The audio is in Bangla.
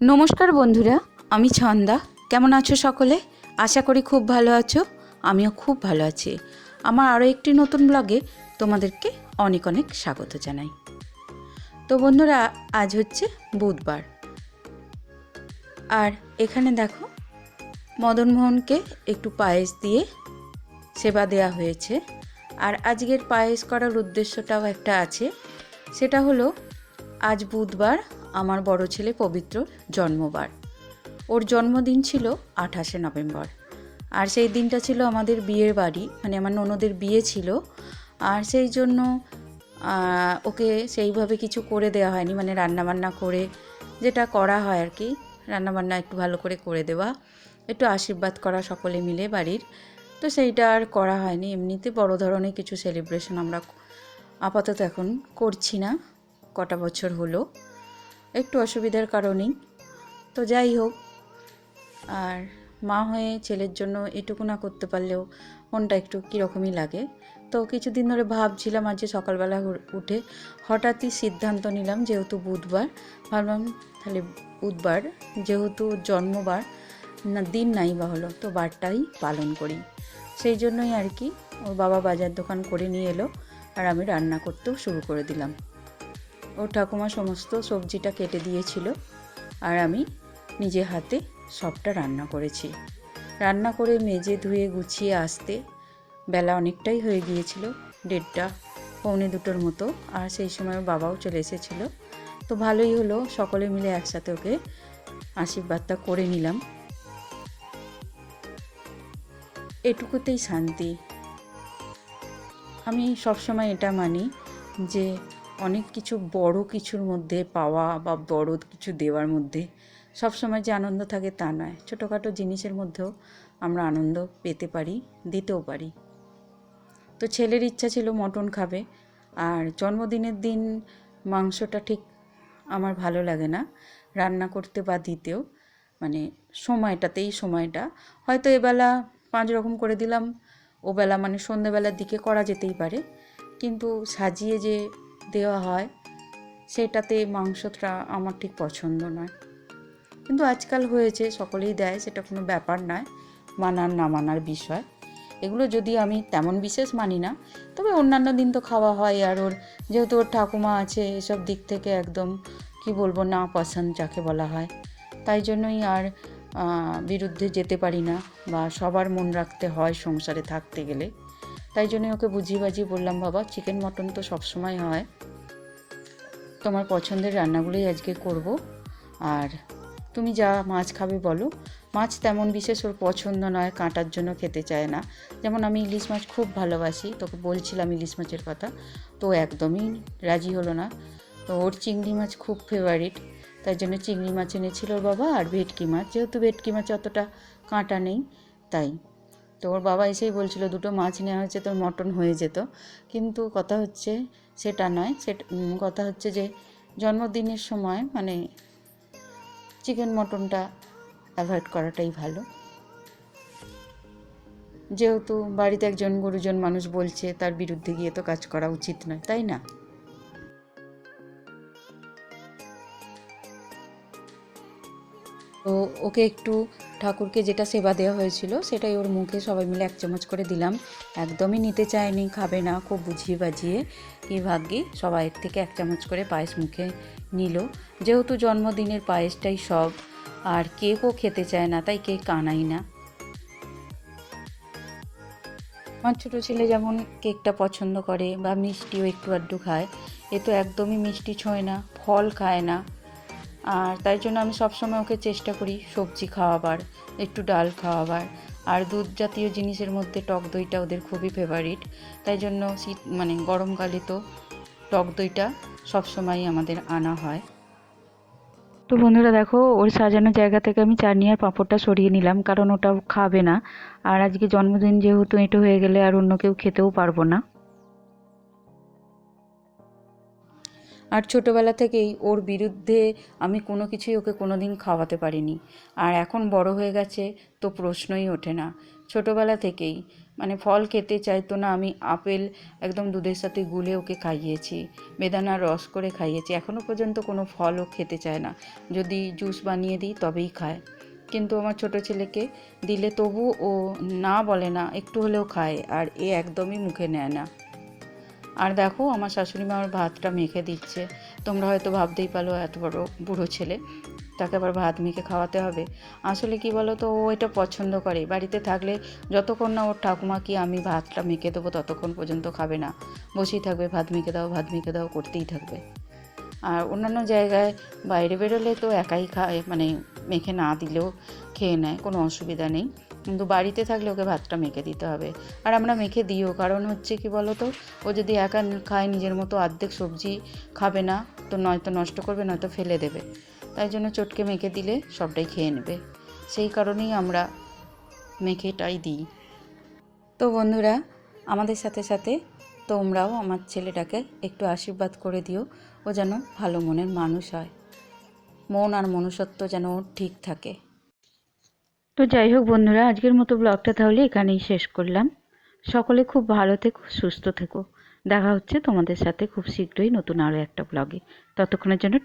নমস্কার বন্ধুরা, আমি ছন্দা। কেমন আছো সকলে? আশা করি খুব ভালো আছো, আমিও খুব ভালো আছি। আমার আরও একটি নতুন ব্লগে তোমাদেরকে অনেক অনেক স্বাগত জানাই। তো বন্ধুরা, আজ হচ্ছে বুধবার। আর এখানে দেখো মদনমোহনকে একটু পায়েস দিয়ে সেবা দেওয়া হয়েছে। আর আজকের পায়েস করার উদ্দেশ্যটাও একটা আছে। সেটা হলো, আজ বুধবার আমার বড় ছেলে পবিত্র জন্মবার। ওর জন্মদিন ছিল আঠাশে নভেম্বর। আর সেই দিনটা ছিল আমাদের বিয়ের বাড়ি মানে আমার ননদের বিয়ে ছিল। আর সেই জন্য ওকে সেইভাবে কিছু করে দেওয়া হয়নি মানে রান্নাবান্না করে যেটা করা হয় আর কি, রান্নাবান্না একটু ভালো করে করে দেওয়া, একটু আশীর্বাদ করা সকলে মিলে বাড়ির। তো সেইটা আর করা হয়নি, এমনিতে বড় ধরনের কিছু সেলিব্রেশন আমরা আপাতত এখন করছি না, কটা বছর হলো। একটু অসুবিধার কারণেই। তো যাই হোক, আর মা হয়ে ছেলের জন্য এটুকু না করতে পারলেও মনটা একটু কীরকমই লাগে। তো কিছুদিন ধরে ভাবছিলাম আজ সকালবেলা উঠে হঠাৎই সিদ্ধান্ত নিলাম যেহেতু বুধবার, ভাবলাম তাহলে বুধবার যেহেতু জন্মবার, না দিন নাই বা হলো, তো বারটাই পালন করি। সেই জন্যই আর কি ওর বাবা বাজার দোকান করে নিয়ে এলো আর আমি রান্না করতেও শুরু করে দিলাম। ও ঠাকুমা সমস্ত সবজিটা কেটে দিয়েছিল আর আমি নিজে হাতে সবটা রান্না করেছি। রান্না করে মেজে ধুয়ে গুছিয়ে আসতে বেলা অনেকটাই হয়ে গিয়েছিল, দেড়টা, পৌনে দুটোর মতো, আর সেই সময় বাবাও চলে এসেছিল। তো ভালোই হলো, সকলে মিলে একসাথে ওকে আশীর্বাদটা করে নিলাম। এটুকুতেই শান্তি। আমি সবসময় এটা মানি যে অনেক কিছু বড় কিছুর মধ্যে পাওয়া বা বড় কিছু দেওয়ার মধ্যে সবসময় যে আনন্দ থাকে তা নয়। ছোটোখাটো জিনিসের মধ্যেও আমরা আনন্দ পেতে পারি, দিতেও পারি। তো ছেলের ইচ্ছা ছিল মটন খাবে, আর জন্মদিনের দিন মাংসটা ঠিক আমার ভালো লাগে না। রান্না করতে বা দিতেও মানে সময়টাতেই সময়টা। হয়তো এবেলা পাঁচ রকম করে দিলাম, ওবেলা মানে সন্ধেবেলার দিকে করা যেতেই পারে। কিন্তু সাজিয়ে যে দেওয়া হয়, সেটাতে মাংসটা আমার ঠিক পছন্দ নয়। কিন্তু আজকাল হয়েছে, সকলেই দেয়, সেটা কোনো ব্যাপার নয়, মানার না মানার বিষয়। এগুলো যদি আমি তেমন বিশেষ মানি না, তবে অন্যান্য দিন তো খাওয়া হয়, আর ওর যেহেতু ওর ঠাকুমা আছে, এসব দিক থেকে একদম, কি বলব, না পছন্দ যাকে বলা হয়। তাই জন্যই আর বিরুদ্ধে যেতে পারি না, বা সবার মন রাখতে হয় সংসারে থাকতে গেলে। তাই জন্য ওকে বুঝিয়ে বাজিয়ে বললাম, বাবা চিকেন মটন তো সবসময় হয়। তোমার পছন্দের রান্নাগুলোই আজকে করব। আর তুমি যা মাছ খাবে বলো। মাছ তেমন বিশেষ ওর পছন্দ নয়, কাঁটার জন্য খেতে চায় না। যেমন আমি ইলিশ মাছ খুব ভালোবাসি, তোকে বলছিলাম ইলিশ মাছের কথা। তো একদমই রাজি হলো না। তো ওর চিংড়ি মাছ খুব ফেভারিট তাই জন্য চিংড়ি মাছ এনেছিল ওর বাবা, আর ভেটকি মাছ। যেহেতু ভেটকি মাছ অতটা কাঁটা নেই, তাই তো ওর বাবা এসেই বলছিল দুটো মাছ নেওয়া হয়েছে, তোর মটন হয়ে যেত। কিন্তু কথা হচ্ছে সেটা নয়, সেটা কথা হচ্ছে যে জন্মদিনের সময় মানে চিকেন মটনটা অ্যাভয়েড করাটাই ভালো। যেহেতু বাড়িতে একজন গুরুজন মানুষ বলছে, তার বিরুদ্ধে গিয়ে তো কাজ করা উচিত নয়, তাই না? তো ওকে একটু ঠাকুরকে যেটা সেবা দেওয়া হয়েছিল, সেটাই ওর মুখে সবাই মিলে এক চামচ করে দিলাম। একদমই নিতে চায়নি, খাবে না, খুব বুঝিয়ে বাজিয়ে। কি ভাগ্যে সবাইয়ের থেকে এক চামচ করে পায়েস মুখে নিল। যেহেতু জন্মদিনের পায়েসটাই সব, আর কেকও খেতে চায় না, তাই কেক আনাই না। আমার ছোটো ছেলে যেমন কেকটা পছন্দ করে বা মিষ্টিও একটু আধটু খায়, এ তো একদমই মিষ্টি ছোঁয় না, ফল খায় না। আর তাই জন্য আমি সবসময় ওকে চেষ্টা করি সবজি খাওয়াবার, একটু ডাল খাওয়াবার। আর দুধ জাতীয় জিনিসের মধ্যে টক দইটা ওদের খুবই ফেভারিট তাই জন্য শীত মানে গরমকালে তো টক দইটা সবসময়ই আমাদের আনা হয়। তো বন্ধুরা দেখো, ওর সাজানো জায়গা থেকে আমি চাটনি আর পাঁপড়টা সরিয়ে নিলাম, কারণ ওটা খাবে না। আর আজকে জন্মদিন যেহেতু, এঁটো হয়ে গেলে আর অন্য কেউ খেতেও পারব না। আর ছোটোবেলা থেকেই ওর বিরুদ্ধে আমি কোনো কিছুই ওকে কোনো দিন খাওয়াতে পারিনি। আর এখন বড় হয়ে গেছে তো প্রশ্নই ওঠে না। ছোটোবেলা থেকেই মানে ফল খেতে চাইতো না আমি, আপেল একদম দুধের সাথে গুলে ওকে খাইয়েছি, বেদানার রস করে খাইয়েছি। এখনও পর্যন্ত কোনো ফলও খেতে চায় না। যদি জুস বানিয়ে দিই তবেই খায়। কিন্তু আমার ছোট ছেলেকে দিলে তবু ও না বলে না, একটু হলেও খায়। আর এ একদমই মুখে নেয় না। আর দেখো, আমার শাশুড়ি মা আমার ভাতটা মেখে দিচ্ছে। তোমরা হয়তো ভাবতেই পারো, এত বড় বুড়ো ছেলে, তাকে আবার ভাত মেখে খাওয়াতে হবে। আসলে কি বলো তো ও এটা পছন্দ করে। বাড়িতে থাকলে যতক্ষণ না ওর ঠাকুমা কি আমি ভাতটা মেখে দেবো, ততক্ষণ পর্যন্ত খাবে না। বসেই থাকবে, ভাত মেখে দাও, ভাত মেখে দাও, করতেই থাকবে। আর অন্যান্য জায়গায় বাইরে বেরোলে তো একাই খায় মানে মেখে না দিলেও খেয়ে নেয়, কোনো অসুবিধা নেই। কিন্তু বাড়িতে থাকলে ওকে ভাতটা মেখে দিতে হবে। আর আমরা মেখে দিও কারণ হচ্ছে কি বলো তো ও যদি একা খায়, নিজের মতো অর্ধেক সবজি খাবে না, তো নয়তো নষ্ট করবে, নয়তো ফেলে দেবে। তাই জন্য চটকে মেখে দিলে সবটাই খেয়ে নেবে। সেই কারণেই আমরা মেখেটাই দিই। তো বন্ধুরা, আমাদের সাথে সাথে তোমরাও আমার ছেলেটাকে একটু আশীর্বাদ করে দিও, ও যেন ভালো মনের মানুষ হয়। মন আর মনুষ্যত্ব যেন ঠিক থাকে। তো যাই হোক বন্ধুরা, আজকের মতো ব্লগটা তাহলে এখানেই শেষ করলাম। সকলে খুব ভালো থেকো, সুস্থ থেকো। দেখা হচ্ছে তোমাদের সাথে খুব শীঘ্রই নতুন আরও একটা ব্লগে। ততক্ষণের জন্য